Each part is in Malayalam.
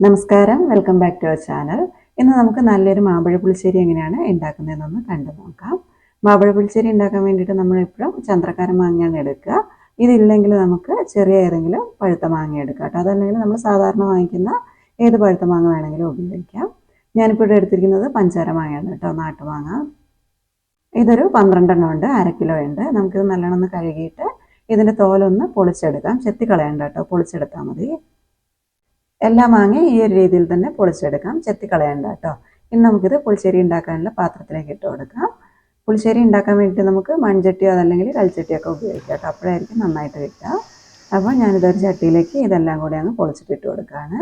നമസ്കാരം. Welcome back to our channel ഇന്ന് നമുക്ക് നല്ലൊരു മാമ്പഴ പുളിശ്ശേരി എങ്ങനെയാണ് ഉണ്ടാക്കുന്നതെന്നൊന്ന് കണ്ടു നോക്കാം. മാമ്പഴ പുളിശ്ശേരി ഉണ്ടാക്കാൻ വേണ്ടിയിട്ട് നമ്മൾ എപ്പോഴും ചന്ദ്രക്കാരൻ മാങ്ങയാണ് എടുക്കുക. ഇതില്ലെങ്കിൽ നമുക്ക് ചെറിയ ഏതെങ്കിലും പഴുത്ത മാങ്ങ എടുക്കാം കേട്ടോ. അതല്ലെങ്കിൽ നമ്മൾ സാധാരണ വാങ്ങിക്കുന്ന ഏത് പഴുത്ത മാങ്ങ വേണമെങ്കിലും ഉപയോഗിക്കാം. ഞാനിപ്പോൾ ഇവിടെ എടുത്തിരിക്കുന്നത് പഞ്ചാര മാങ്ങയാണ് കേട്ടോ നാട്ടുമാങ്ങ. ഇതൊരു പന്ത്രണ്ടെണ്ണം ഉണ്ട് അര കിലോ ഉണ്ട്. നമുക്കിത് നല്ലോണം ഒന്ന് കഴുകിയിട്ട് ഇതിന്റെ തോലൊന്ന് പൊളിച്ചെടുക്കാം. ചെത്തി കളയണ്ട കേട്ടോ പൊളിച്ചെടുത്താൽ മതി. എല്ലാ മാങ്ങയും ഈ ഒരു രീതിയിൽ തന്നെ പൊളിച്ചെടുക്കാം. ചെത്തി കളയണ്ട കേട്ടോ. ഇനി നമുക്കിത് പുളിശ്ശേരി ഉണ്ടാക്കാനുള്ള പാത്രത്തിലേക്ക് ഇട്ട് കൊടുക്കാം. പുളിശ്ശേരി ഉണ്ടാക്കാൻ വേണ്ടിയിട്ട് നമുക്ക് മൺചട്ടിയോ അതല്ലെങ്കിൽ കൽച്ചട്ടിയോ ഒക്കെ ഉപയോഗിക്കാം കേട്ടോ. അപ്പോഴായിരിക്കും നന്നായിട്ട് കിട്ടുക. അപ്പോൾ ഞാനിതൊരു ചട്ടിയിലേക്ക് ഇതെല്ലാം കൂടി അങ്ങ് പൊളിച്ചിട്ട് ഇട്ട് കൊടുക്കുകയാണ്.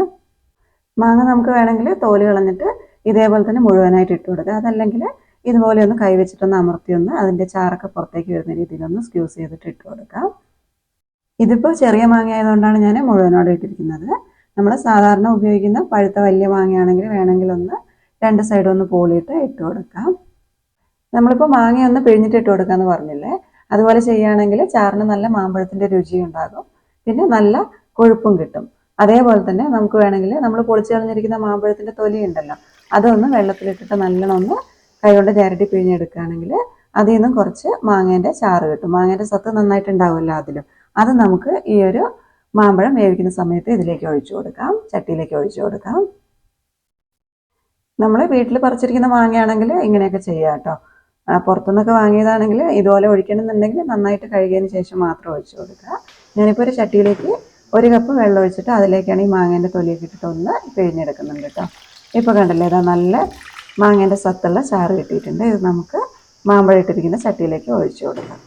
മാങ്ങ നമുക്ക് വേണമെങ്കിൽ തോൽ കളഞ്ഞിട്ട് ഇതേപോലെ തന്നെ മുഴുവനായിട്ട് ഇട്ട് കൊടുക്കുക അതല്ലെങ്കിൽ ഇതുപോലെ ഒന്ന് കൈവച്ചിട്ടൊന്ന് അമർത്തിയൊന്ന് അതിന്റെ ചാറൊക്കെ പുറത്തേക്ക് വരുന്ന രീതിയിലൊന്ന് സ്ക്യൂസ് ചെയ്തിട്ട് ഇട്ട് കൊടുക്കാം. ഇതിപ്പോൾ ചെറിയ മാങ്ങ ആയതുകൊണ്ടാണ് ഞാൻ മുഴുവനോടെ ഇട്ടിരിക്കുന്നത്. നമ്മൾ സാധാരണ ഉപയോഗിക്കുന്ന പഴുത്ത വലിയ മാങ്ങയാണെങ്കിൽ വേണമെങ്കിൽ ഒന്ന് രണ്ട് സൈഡും ഒന്ന് പോളിയിട്ട് ഇട്ട് കൊടുക്കാം. നമ്മളിപ്പോൾ മാങ്ങ ഒന്ന് പിഴിഞ്ഞിട്ട് ഇട്ട് കൊടുക്കാമെന്ന് പറഞ്ഞില്ലേ? അതുപോലെ ചെയ്യുകയാണെങ്കിൽ ചാറിന് നല്ല മാമ്പഴത്തിന്റെ രുചി ഉണ്ടാകും. പിന്നെ നല്ല കൊഴുപ്പും കിട്ടും. അതേപോലെ തന്നെ നമുക്ക് വേണമെങ്കിൽ നമ്മൾ പൊളിച്ചു കളഞ്ഞിരിക്കുന്ന മാമ്പഴത്തിന്റെ തൊലി ഉണ്ടല്ലോ അതൊന്ന് വെള്ളത്തിലിട്ടിട്ട് നല്ലോണം ഒന്ന് കൈകൊണ്ട് ചരട്ടി പിഴിഞ്ഞെടുക്കുകയാണെങ്കിൽ അതിൽ നിന്നും കുറച്ച് മാങ്ങേന്റെ ചാറ് കിട്ടും. മാങ്ങേന്റെ സത്ത് നന്നായിട്ടുണ്ടാവുമല്ലോ അതിലും. അത് നമുക്ക് ഈ ഒരു മാമ്പഴം വേവിക്കുന്ന സമയത്ത് ഇതിലേക്ക് ഒഴിച്ചു കൊടുക്കാം. ചട്ടിയിലേക്ക് ഒഴിച്ചു കൊടുക്കാം. നമ്മൾ വീട്ടിൽ പറിച്ചിരിക്കുന്ന മാങ്ങയാണെങ്കിൽ ഇങ്ങനെയൊക്കെ ചെയ്യാം കേട്ടോ. പുറത്തുനിന്നൊക്കെ വാങ്ങിയതാണെങ്കിൽ ഇതുപോലെ ഒഴിക്കണമെന്നുണ്ടെങ്കിൽ നന്നായിട്ട് കഴുകിയതിന് ശേഷം മാത്രം ഒഴിച്ചു കൊടുക്കുക. ഞാനിപ്പോൾ ഒരു ചട്ടിയിലേക്ക് ഒരു കപ്പ് വെള്ളം ഒഴിച്ചിട്ട് അതിലേക്കാണ് ഈ മാങ്ങേന്റെ തൊലിയൊക്കെ ഇട്ടിട്ട് ഒന്ന് പിഴിഞ്ഞെടുക്കുന്നുണ്ട് കേട്ടോ. ഇപ്പോൾ കണ്ടല്ലേ ഇതാ നല്ല മാങ്ങേന്റെ സത്തുള്ള ചാറ് കിട്ടിയിട്ടുണ്ട്. ഇത് നമുക്ക് മാമ്പഴം ഇട്ടിരിക്കുന്ന ചട്ടിയിലേക്ക് ഒഴിച്ചു കൊടുക്കാം.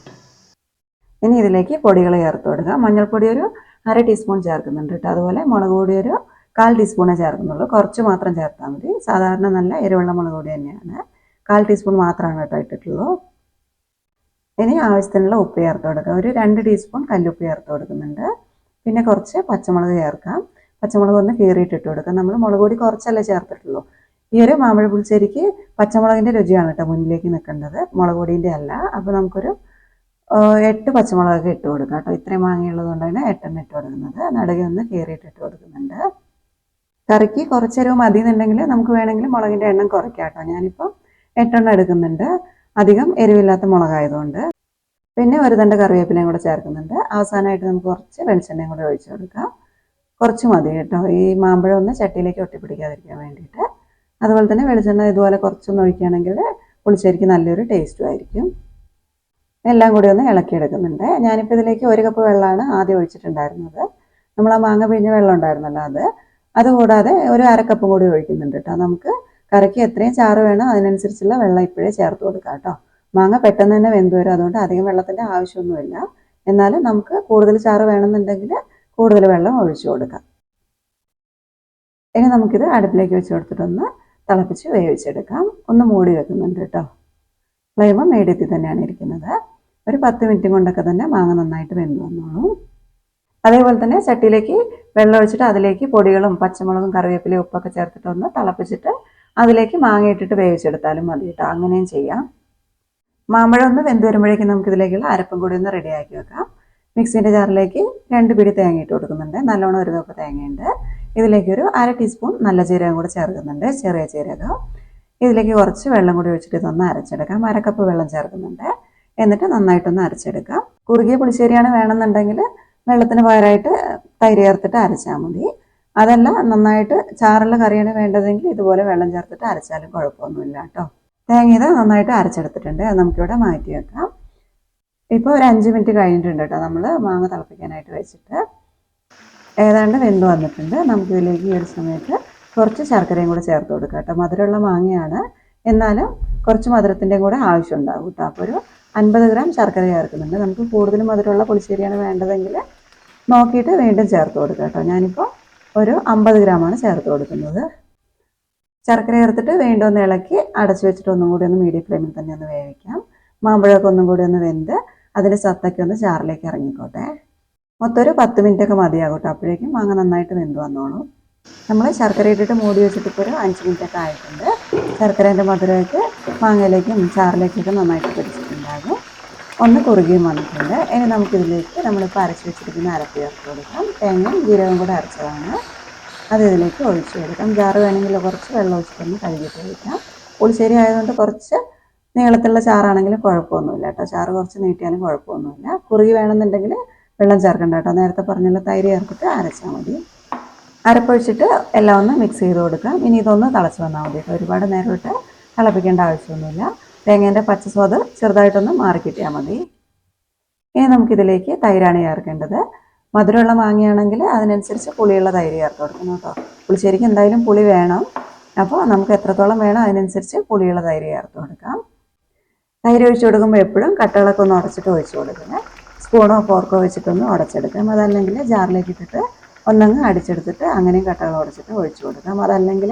ഇനി ഇതിലേക്ക് പൊടികൾ ചേർത്ത് കൊടുക്കുക മഞ്ഞൾപ്പൊടി ഒരു അര ടീസ്പൂൺ ചേർക്കുന്നുണ്ട് കേട്ടോ. അതുപോലെ മുളക് പൊടി ഒരു കാൽ ടീസ്പൂണേ ചേർക്കുന്നുള്ളൂ. കുറച്ച് മാത്രം ചേർത്താൽ മതി. സാധാരണ നല്ല എരിവുള്ള മുളക് പൊടി തന്നെയാണ്. കാൽ ടീസ്പൂൺ മാത്രമാണ് കേട്ടോ ഇട്ടിട്ടുള്ളൂ. ഇനി ആവശ്യത്തിനുള്ള ഉപ്പ് ചേർത്ത് കൊടുക്കുക ഒരു രണ്ട് ടീസ്പൂൺ കല്ലുപ്പ് ചേർത്ത് കൊടുക്കുന്നുണ്ട്. പിന്നെ കുറച്ച് പച്ചമുളക് ചേർക്കാം. പച്ചമുളക് ഒന്ന് കീറിയിട്ടിട്ട് കൊടുക്കാം. നമ്മൾ മുളക് പൊടി കുറച്ചല്ലേ ചേർത്തിട്ടുള്ളൂ. ഈ ഒരു മാമ്പഴ പുളിശ്ശേരിക്ക് പച്ചമുളകിന്റെ രുചിയാണ് കേട്ടോ മുന്നിലേക്ക് നിൽക്കേണ്ടത്. മുളക് പൊടിന്റെ അല്ല. അപ്പോൾ നമുക്കൊരു എട്ട് പച്ചമുളകൊക്കെ ഇട്ട് കൊടുക്കുക കേട്ടോ. ഇത്രയും മാങ്ങയുള്ളത് കൊണ്ടാണ് എട്ടെണ്ണം ഇട്ട് കൊടുക്കുന്നത്. നടുകെ ഒന്ന് കീറിയിട്ട് ഇട്ട് കൊടുക്കുന്നുണ്ട്. കറിക്ക് കുറച്ചെരിവ് മതി എന്നുണ്ടെങ്കിൽ നമുക്ക് വേണമെങ്കിൽ മുളകിന്റെ എണ്ണം കുറയ്ക്കാം കേട്ടോ. ഞാനിപ്പോൾ എട്ടെണ്ണം എടുക്കുന്നുണ്ട്. അധികം എരിവില്ലാത്ത മുളകായതുകൊണ്ട്. പിന്നെ ഒരു തണ്ട് കറിവേപ്പിലയും കൂടെ ചേർക്കുന്നുണ്ട്. അവസാനമായിട്ട് നമുക്ക് കുറച്ച് വെളിച്ചെണ്ണയും കൂടെ ഒഴിച്ചു കൊടുക്കാം. കുറച്ച് മതി കേട്ടോ. ഈ മാമ്പഴം ഒന്ന് ചട്ടിയിലേക്ക് ഒട്ടിപ്പിടിക്കാതിരിക്കാൻ വേണ്ടിയിട്ട്. അതുപോലെ തന്നെ വെളിച്ചെണ്ണ ഇതുപോലെ കുറച്ചൊന്ന് ഒഴിക്കുകയാണെങ്കിൽ പുളിശ്ശേരിക്ക് നല്ലൊരു ടേസ്റ്റും ആയിരിക്കും. എല്ലാം കൂടി ഒന്ന് ഇളക്കിയെടുക്കുന്നുണ്ട്. ഞാനിപ്പോൾ ഇതിലേക്ക് ഒരു കപ്പ് വെള്ളമാണ് ആദ്യം ഒഴിച്ചിട്ടുണ്ടായിരുന്നത്. നമ്മൾ ആ മാങ്ങ പിഴിഞ്ഞ വെള്ളം ഉണ്ടായിരുന്നല്ലോ അത്. അതുകൂടാതെ ഒരു അരക്കപ്പും കൂടി ഒഴിക്കുന്നുണ്ട് കേട്ടോ. നമുക്ക് കറിക്ക് എത്രയും ചാറ് വേണം അതിനനുസരിച്ചുള്ള വെള്ളം ഇപ്പോഴേ ചേർത്ത് കൊടുക്കാം കേട്ടോ. മാങ്ങ പെട്ടെന്ന് തന്നെ വെന്ത് വരും. അതുകൊണ്ട് അധികം വെള്ളത്തിന്റെ ആവശ്യമൊന്നുമില്ല. എന്നാലും നമുക്ക് കൂടുതൽ ചാറ് വേണമെന്നുണ്ടെങ്കിൽ കൂടുതൽ വെള്ളം ഒഴിച്ചു കൊടുക്കാം. ഇനി നമുക്കിത് അടുപ്പിലേക്ക് വെച്ച് കൊടുത്തിട്ടൊന്ന് തിളപ്പിച്ച് വേവിച്ചെടുക്കാം. ഒന്ന് മൂടി വെക്കുന്നുണ്ട് കേട്ടോ. ഫ്ലെയിം മീഡിയത്തിൽ തന്നെയാണ് ഇരിക്കുന്നത്. ഒരു പത്ത് മിനിറ്റ് കൊണ്ടൊക്കെ തന്നെ മാങ്ങ നന്നായിട്ട് വെന്ത് വന്നോളൂ. അതേപോലെ തന്നെ ചട്ടിയിലേക്ക് വെള്ളം ഒഴിച്ചിട്ട് അതിലേക്ക് പൊടികളും പച്ചമുളകും കറിവേപ്പിലയും ഉപ്പൊക്കെ ചേർത്തിട്ട് ഒന്ന് തിളപ്പിച്ചിട്ട് അതിലേക്ക് മാങ്ങ ഇട്ടിട്ട് വേവിച്ചെടുത്താലും മതി കേട്ടോ. അങ്ങനെയും ചെയ്യാം. മാമ്പഴം ഒന്ന് വെന്ത് വരുമ്പോഴേക്കും നമുക്ക് ഇതിലേക്കുള്ള അരപ്പും കൂടി ഒന്ന് റെഡിയാക്കി വെക്കാം. മിക്സിന്റെ ജാറിലേക്ക് രണ്ട് പിടി തേങ്ങ ഇട്ട് കൊടുക്കുന്നുണ്ട്. നല്ലോണം ഒരു കപ്പ് തേങ്ങയുണ്ട്. ഇതിലേക്ക് ഒരു അര ടീസ്പൂൺ നല്ല ജീരകം കൂടി ചേർക്കുന്നുണ്ട്. ചെറിയ ജീരകം. ഇതിലേക്ക് കുറച്ച് വെള്ളം കൂടി ഒഴിച്ചിട്ട് ഇതൊന്ന് അരച്ചെടുക്കാം. അരക്കപ്പ് വെള്ളം ചേർക്കുന്നുണ്ട്. എന്നിട്ട് നന്നായിട്ടൊന്ന് അരച്ചെടുക്കാം. കുറുകിയ പുളിശ്ശേരിയാണ് വേണമെന്നുണ്ടെങ്കിൽ വെള്ളത്തിന് പകരമായിട്ട് തൈര് ചേർത്തിട്ട് അരച്ചാൽ മതി. അതല്ല നന്നായിട്ട് ചാറുള്ള കറിയാണ് വേണ്ടതെങ്കിൽ ഇതുപോലെ വെള്ളം ചേർത്തിട്ട് അരച്ചാലും കുഴപ്പമൊന്നുമില്ല കേട്ടോ. തേങ്ങ ഇത് നന്നായിട്ട് അരച്ചെടുത്തിട്ടുണ്ട്. അത് നമുക്കിവിടെ മാറ്റി വെക്കാം. ഇപ്പോൾ ഒരു അഞ്ച് മിനിറ്റ് കഴിഞ്ഞിട്ടുണ്ട് കേട്ടോ. നമ്മൾ മാങ്ങ തിളപ്പിക്കാനായിട്ട് വെച്ചിട്ട്. ഏതാണ്ട് വെന്ത് വന്നിട്ടുണ്ട്. നമുക്കിതിലേക്ക് ഈ ഒരു സമയത്ത് കുറച്ച് ശർക്കരയും കൂടെ ചേർത്ത് കൊടുക്കാം കേട്ടോ. മധുരമുള്ള മാങ്ങയാണ്. എന്നാലും കുറച്ച് മധുരത്തിന്റെയും കൂടെ ആവശ്യമുണ്ടാകും കേട്ടോ. അപ്പോൾ ഒരു അൻപത് ഗ്രാം ശർക്കര ചേർക്കുന്നുണ്ട്. നമുക്ക് കൂടുതൽ മധുരമുള്ള പുളിശ്ശേരിയാണ് വേണ്ടതെങ്കിൽ നോക്കിയിട്ട് വീണ്ടും ചേർത്ത് കൊടുക്കുക കേട്ടോ. ഞാനിപ്പോൾ ഒരു അമ്പത് ഗ്രാമാണ് ചേർത്ത് കൊടുക്കുന്നത്. ശർക്കര ചേർത്തിട്ട് വീണ്ടും ഒന്ന് ഇളക്കി അടച്ചു വെച്ചിട്ട് ഒന്നും കൂടി ഒന്ന് മീഡിയം ഫ്ലെയിമിൽ തന്നെ ഒന്ന് വേവിക്കാം. മാമ്പഴമൊക്കെ ഒന്നും കൂടി ഒന്ന് വെന്ത് അതിന്റെ സത്തൊക്കെ ഒന്ന് ചാറിലേക്ക് ഇറങ്ങിക്കോട്ടെ. മൊത്തം ഒരു പത്ത് മതിയാകും കേട്ടോ അപ്പോഴേക്കും മാങ്ങ നന്നായിട്ട് വെന്ത് വന്നോളൂ. നമ്മൾ ശർക്കര ഇട്ടിട്ട് മൂടി വെച്ചിട്ട് ഇപ്പോൾ ഒരു അഞ്ച് മിനിറ്റ് ഒക്കെ ആയിട്ടുണ്ട്. ശർക്കരേന്റെ മധുരമൊക്കെ മാങ്ങയിലേക്കും ചാറിലേക്കൊക്കെ നന്നായിട്ട് പിടിച്ചിട്ടുണ്ടാകും ഒന്ന് കുറുകിയും വന്നിട്ടുണ്ട്. ഇനി നമുക്കിതിലേക്ക് നമ്മളിപ്പോൾ അരച്ച് വെച്ചിരിക്കുന്ന അരപ്പ് ചേർത്ത് കൊടുക്കാം. തേങ്ങയും ജീരകവും കൂടെ അരച്ചതാണ്. അത് ഇതിലേക്ക് ഒഴിച്ച് കൊടുക്കാം. ചാറ് വേണമെങ്കിൽ കുറച്ച് വെള്ളം ഒഴിച്ചിട്ടൊന്ന് കഴുകിയിട്ട് ഒഴിക്കാം. പുളിശ്ശേരി ആയതുകൊണ്ട് കുറച്ച് നീളത്തിലുള്ള ചാറാണെങ്കിലും കുഴപ്പമൊന്നുമില്ല കേട്ടോ. ചാറ് കുറച്ച് നീട്ടിയാലും കുഴപ്പമൊന്നുമില്ല. കുറുകി വേണമെന്നുണ്ടെങ്കിൽ വെള്ളം ചേർക്കണ്ട കേട്ടോ. നേരത്തെ പറഞ്ഞുള്ള തൈര് ചേർത്തിട്ട് അരച്ചാൽ മതി. അരപ്പൊഴിച്ചിട്ട് എല്ലാം ഒന്ന് മിക്സ് ചെയ്ത് കൊടുക്കാം. ഇനി ഇതൊന്ന് തിളച്ച് വന്നാൽ മതി കേട്ടോ. ഒരുപാട് നേരം ഇട്ട് തിളപ്പിക്കേണ്ട ആവശ്യമൊന്നുമില്ല. തേങ്ങേന്റെ പച്ച സ്വാദ് ചെറുതായിട്ടൊന്ന് മാറി കിട്ടിയാൽ മതി. ഇനി നമുക്കിതിലേക്ക് തൈരാണ് ചേർക്കേണ്ടത്. മധുരമുള്ള മാങ്ങയാണെങ്കിൽ അതിനനുസരിച്ച് പുളിയുള്ള തൈര് ചേർത്ത് കൊടുക്കണം കേട്ടോ. പുളിശ്ശേരിക്ക് എന്തായാലും പുളി വേണം. അപ്പോൾ നമുക്ക് എത്രത്തോളം വേണം അതിനനുസരിച്ച് പുളിയുള്ള തൈര് ചേർത്ത് കൊടുക്കാം. തൈര് ഒഴിച്ച് കൊടുക്കുമ്പോൾ എപ്പോഴും കട്ടകളൊക്കെ ഒന്ന് ഉടച്ചിട്ട് ഒഴിച്ച് കൊടുക്കണം. സ്പൂണോ ഫോർക്കോ വെച്ചിട്ടൊന്ന് ഉടച്ചെടുക്കാം അതല്ലെങ്കിൽ ജാറിലേക്ക് ഇട്ടിട്ട് ഒന്നങ്ങ് അടിച്ചെടുത്തിട്ട് അങ്ങനെയും കട്ടകൾ ഉടച്ചിട്ട് ഒഴിച്ച് കൊടുക്കാം അതല്ലെങ്കിൽ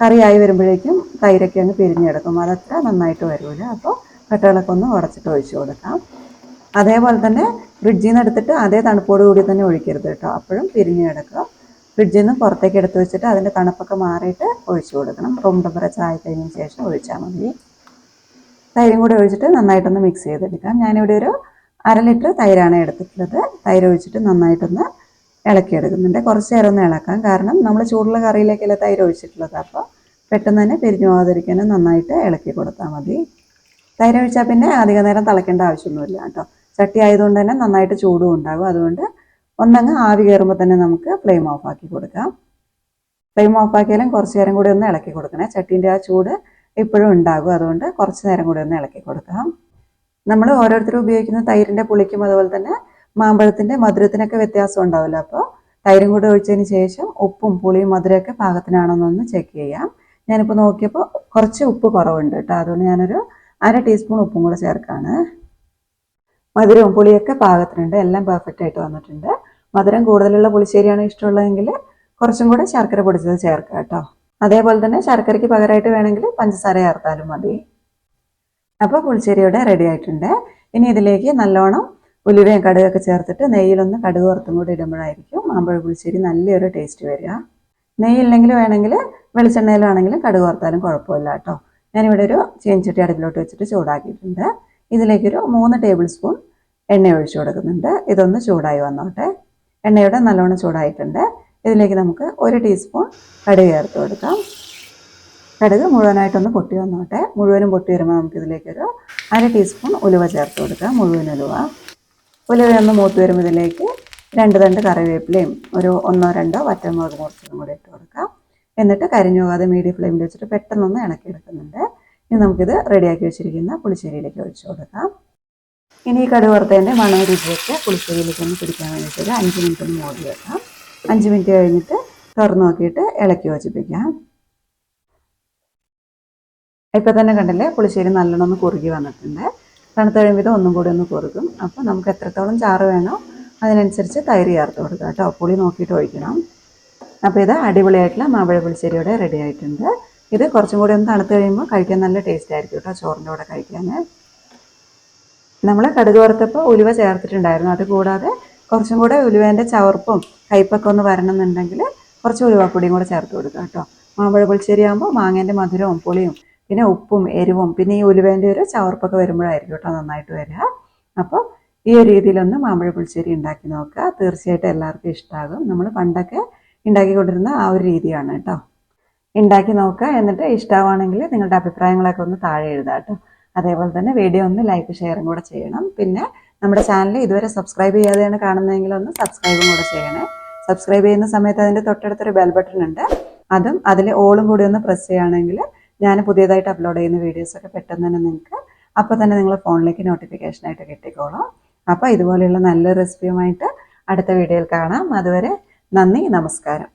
കറിയായി വരുമ്പോഴേക്കും തൈരൊക്കെ അങ്ങ് പിരിഞ്ഞെടുക്കും. അതത്ര നന്നായിട്ട് വരില്ല അപ്പോൾ കട്ടകളൊക്കെ ഒന്ന് ഉടച്ചിട്ട് ഒഴിച്ചു കൊടുക്കാം. അതേപോലെ തന്നെ ഫ്രിഡ്ജിൽ നിന്ന് എടുത്തിട്ട് അതേ തണുപ്പോട് കൂടി തന്നെ ഒഴിക്കരുത് കേട്ടോ. അപ്പോഴും പിരിഞ്ഞ് കിടക്കുക ഫ്രിഡ്ജിൽ നിന്ന് പുറത്തേക്ക് എടുത്ത് വെച്ചിട്ട് അതിന്റെ തണുപ്പൊക്കെ മാറിയിട്ട് ഒഴിച്ചു കൊടുക്കണം. റൂം ടെമ്പറേച്ചർ ആയി കഴിഞ്ഞതിന് ശേഷം ഒഴിച്ചാൽ മതി. തൈരും കൂടി ഒഴിച്ചിട്ട് നന്നായിട്ടൊന്ന് മിക്സ് ചെയ്തെടുക്കാം. ഞാനിവിടെ ഒരു അര ലിറ്റർ തൈരാണ് എടുത്തിട്ടുള്ളത്. തൈര് ഒഴിച്ചിട്ട് നന്നായിട്ടൊന്ന് ഇളക്കിയെടുക്കുന്നുണ്ട് കുറച്ച് നേരം ഒന്ന് ഇളക്കാം. കാരണം നമ്മൾ ചൂടുള്ള കറിയിലേക്കല്ല തൈര് ഒഴിച്ചിട്ടുള്ളത്. അപ്പോൾ പെട്ടെന്ന് തന്നെ പിരിഞ്ഞു പോകാതിരിക്കാനും നന്നായിട്ട് ഇളക്കി കൊടുത്താൽ മതി. തൈര് ഒഴിച്ചാൽ പിന്നെ അധിക നേരം തിളയ്ക്കേണ്ട ആവശ്യമൊന്നുമില്ല കേട്ടോ. ചട്ടി ആയതുകൊണ്ട് തന്നെ നന്നായിട്ട് ചൂടും ഉണ്ടാകും. അതുകൊണ്ട് ഒന്നങ്ങ് ആവി കയറുമ്പോൾ തന്നെ നമുക്ക് ഫ്ലെയിം ഓഫ് ആക്കി കൊടുക്കാം. ഫ്ലെയിം ഓഫ് ആക്കിയാലും കുറച്ച് നേരം കൂടി ഒന്ന് ഇളക്കി കൊടുക്കണേ. ചട്ടീന്റെ ആ ചൂട് ഇപ്പോഴും ഉണ്ടാകും. അതുകൊണ്ട് കുറച്ച് നേരം കൂടി ഒന്ന് ഇളക്കി കൊടുക്കാം. നമ്മൾ ഓരോരുത്തരും ഉപയോഗിക്കുന്ന തൈരിന്റെ പുളിക്കും അതുപോലെ തന്നെ മാമ്പഴത്തിന്റെ മധുരത്തിനൊക്കെ വ്യത്യാസം ഉണ്ടാവില്ല. അപ്പോൾ തൈരും കൂടെ ഒഴിച്ചതിന് ശേഷം ഉപ്പും പുളിയും മധുരമൊക്കെ പാകത്തിനാണെന്നൊന്ന് ചെക്ക് ചെയ്യാം. ഞാനിപ്പോൾ നോക്കിയപ്പോൾ കുറച്ച് ഉപ്പ് കുറവുണ്ട് കേട്ടോ. അതുകൊണ്ട് ഞാനൊരു അര ടീസ്പൂൺ ഉപ്പും കൂടെ ചേർക്കാണ്. മധുരവും പുളിയൊക്കെ പാകത്തിനുണ്ട്. എല്ലാം പെർഫെക്റ്റ് ആയിട്ട് വന്നിട്ടുണ്ട്. മധുരം കൂടുതലുള്ള പുളിശ്ശേരിയാണ് ഇഷ്ടമുള്ളതെങ്കിൽ കുറച്ചും കൂടെ ശർക്കര പൊടിച്ചത് ചേർക്കുക കേട്ടോ. അതേപോലെ തന്നെ ശർക്കരയ്ക്ക് പകരമായിട്ട് വേണമെങ്കിൽ പഞ്ചസാര ചേർത്താലും മതി. അപ്പോൾ പുളിശ്ശേരി ഇവിടെ റെഡി ആയിട്ടുണ്ട്. ഇനി ഇതിലേക്ക് നല്ലോണം ഉലുവയും കടുകൊക്കെ ചേർത്തിട്ട് നെയ്യിലൊന്ന് കടുക് വറുത്തും കൂടി ഇടുമ്പോഴായിരിക്കും മാമ്പഴ പുളിശ്ശേരി നല്ലൊരു ടേസ്റ്റ് വരിക. നെയ്യില്ലെങ്കിൽ വേണമെങ്കിൽ വെളിച്ചെണ്ണയിലാണെങ്കിലും കടുക് വറുത്താലും കുഴപ്പമില്ല കേട്ടോ. ഞാനിവിടെ ഒരു ചീനച്ചട്ടി അടുപ്പിലോട്ട് വെച്ചിട്ട് ചൂടാക്കിയിട്ടുണ്ട്. ഇതിലേക്കൊരു മൂന്ന് ടേബിൾ സ്പൂൺ എണ്ണ ഒഴിച്ചു കൊടുക്കുന്നുണ്ട്. ഇതൊന്ന് ചൂടായി വന്നോട്ടെ. എണ്ണയുടെ നല്ലോണം ചൂടായിട്ടുണ്ട്. ഇതിലേക്ക് നമുക്ക് ഒരു ടീസ്പൂൺ കടുക് ചേർത്ത് കൊടുക്കാം. കടുക് മുഴുവനായിട്ടൊന്ന് പൊട്ടി വന്നോട്ടെ. മുഴുവനും പൊട്ടി വരുമ്പോൾ നമുക്കിതിലേക്കൊരു അര ടീസ്പൂൺ ഉലുവ ചേർത്ത് കൊടുക്കാം. മുഴുവൻ ഉലുവ. ഉലുവ ഒന്ന് മൂത്ത് വരുമ്പോൾ ഇതിലേക്ക് രണ്ട് തണ്ട് കറിവേപ്പിലയും ഒരു ഒന്നോ രണ്ടോ വറ്റമുളക് മുറിച്ചതും കൂടി ഇട്ട് കൊടുക്കാം. എന്നിട്ട് കരിഞ്ഞു പോകാതെ മീഡിയം ഫ്ലെയിമിൽ വെച്ചിട്ട് പെട്ടെന്നൊന്ന് ഇണക്കിയെടുക്കുന്നുണ്ട് ഇനി നമുക്കിത് റെഡിയാക്കി വെച്ചിരിക്കുന്ന പുളിശ്ശേരിയിലേക്ക് ഒഴിച്ചു കൊടുക്കാം. ഇനി ഈ കടുക് വറുത്തതിന്റെ മണവും രുചിയൊക്കെ പുളിശ്ശേരിയിലേക്ക് ഒന്ന് പിടിക്കാൻ വേണ്ടിയിട്ട് ഒരു അഞ്ച് മിനിറ്റ് ഒന്ന് മോടി വെക്കാം. അഞ്ച് മിനിറ്റ് കഴിഞ്ഞിട്ട് തുറന്നു നോക്കിയിട്ട് ഇളക്കി യോജിപ്പിക്കാം. ഇപ്പം തന്നെ കണ്ടില്ലേ പുളിശ്ശേരി നല്ലോണം ഒന്ന് കുറുകി വന്നിട്ടുണ്ട്. തണുത്ത് കഴിയുമ്പോൾ ഒന്നും കൂടി ഒന്ന് കുറുകും അപ്പോൾ നമുക്ക് എത്രത്തോളം ചാറ് വേണോ അതിനനുസരിച്ച് തൈര് ചേർത്ത് കൊടുക്കുക കേട്ടോ. പുളി നോക്കിയിട്ട് ഒഴിക്കണം. അപ്പോൾ ഇത് അടിപൊളിയായിട്ടുള്ള മാമ്പഴ പുളിശ്ശേരിയുടെ റെഡി ആയിട്ടുണ്ട്. ഇത് കുറച്ചും കൂടി ഒന്ന് തണുത്ത് കഴിയുമ്പോൾ കഴിക്കാൻ നല്ല ടേസ്റ്റ് ആയിരിക്കും കേട്ടോ ചോറിന്റെ കൂടെ കഴിക്കാൻ. നമ്മൾ കടുക് വറുത്തപ്പോൾ ഉലുവ ചേർത്തിട്ടുണ്ടായിരുന്നു. അതുകൂടാതെ കുറച്ചും കൂടെ ഉലുവേന്റെ ചവർപ്പും കയ്പ്പൊക്കെ ഒന്ന് വരണമെന്നുണ്ടെങ്കിൽ കുറച്ച് ഉലുവപ്പൊടിയും കൂടെ ചേർത്ത് കൊടുക്കുക കേട്ടോ. മാമ്പഴ പുളിശ്ശേരി ആകുമ്പോൾ മാങ്ങേന്റെ മധുരവും പുളിയും പിന്നെ ഉപ്പും എരിവും പിന്നെ ഈ ഉലുവേന്റെ ഒരു ചവർപ്പൊക്കെ വരുമ്പോഴായിരിക്കും കേട്ടോ നന്നായിട്ട് വരിക. അപ്പോൾ ഈ ഒരു രീതിയിലൊന്ന് മാമ്പഴ പുളിശ്ശേരി ഉണ്ടാക്കി നോക്കുക. തീർച്ചയായിട്ടും എല്ലാവർക്കും ഇഷ്ടമാകും നമ്മൾ പണ്ടൊക്കെ ഉണ്ടാക്കിക്കൊണ്ടിരുന്ന ആ ഒരു രീതിയാണ് കേട്ടോ. ഉണ്ടാക്കി നോക്കുക. എന്നിട്ട് ഇഷ്ടമാണെങ്കിൽ നിങ്ങളുടെ അഭിപ്രായങ്ങളൊക്കെ ഒന്ന് താഴെ എഴുതാം കേട്ടോ. അതേപോലെ തന്നെ വീഡിയോ ഒന്ന് ലൈക്ക് ഷെയറും കൂടെ ചെയ്യണം. പിന്നെ നമ്മുടെ ചാനൽ ഇതുവരെ സബ്സ്ക്രൈബ് ചെയ്യാതെയാണ് കാണുന്നതെങ്കിൽ ഒന്ന് സബ്സ്ക്രൈബും കൂടെ ചെയ്യണേ. സബ്സ്ക്രൈബ് ചെയ്യുന്ന സമയത്ത് അതിന്റെ തൊട്ടടുത്തൊരു ബെൽ ബട്ടൺ ഉണ്ട്. അതും അതിൽ ഓളും കൂടി ഒന്ന് പ്രസ് ചെയ്യുകയാണെങ്കിൽ ഞാൻ പുതിയതായിട്ട് അപ്ലോഡ് ചെയ്യുന്ന വീഡിയോസൊക്കെ പെട്ടെന്ന് തന്നെ നിങ്ങൾക്ക് അപ്പോൾ തന്നെ നിങ്ങൾ ഫോണിലേക്ക് നോട്ടിഫിക്കേഷനായിട്ട് കിട്ടിക്കോളാം. അപ്പോൾ ഇതുപോലെയുള്ള നല്ല റെസിപ്പിയുമായിട്ട് അടുത്ത വീഡിയോയിൽ കാണാം. അതുവരെ നന്ദി നമസ്കാരം.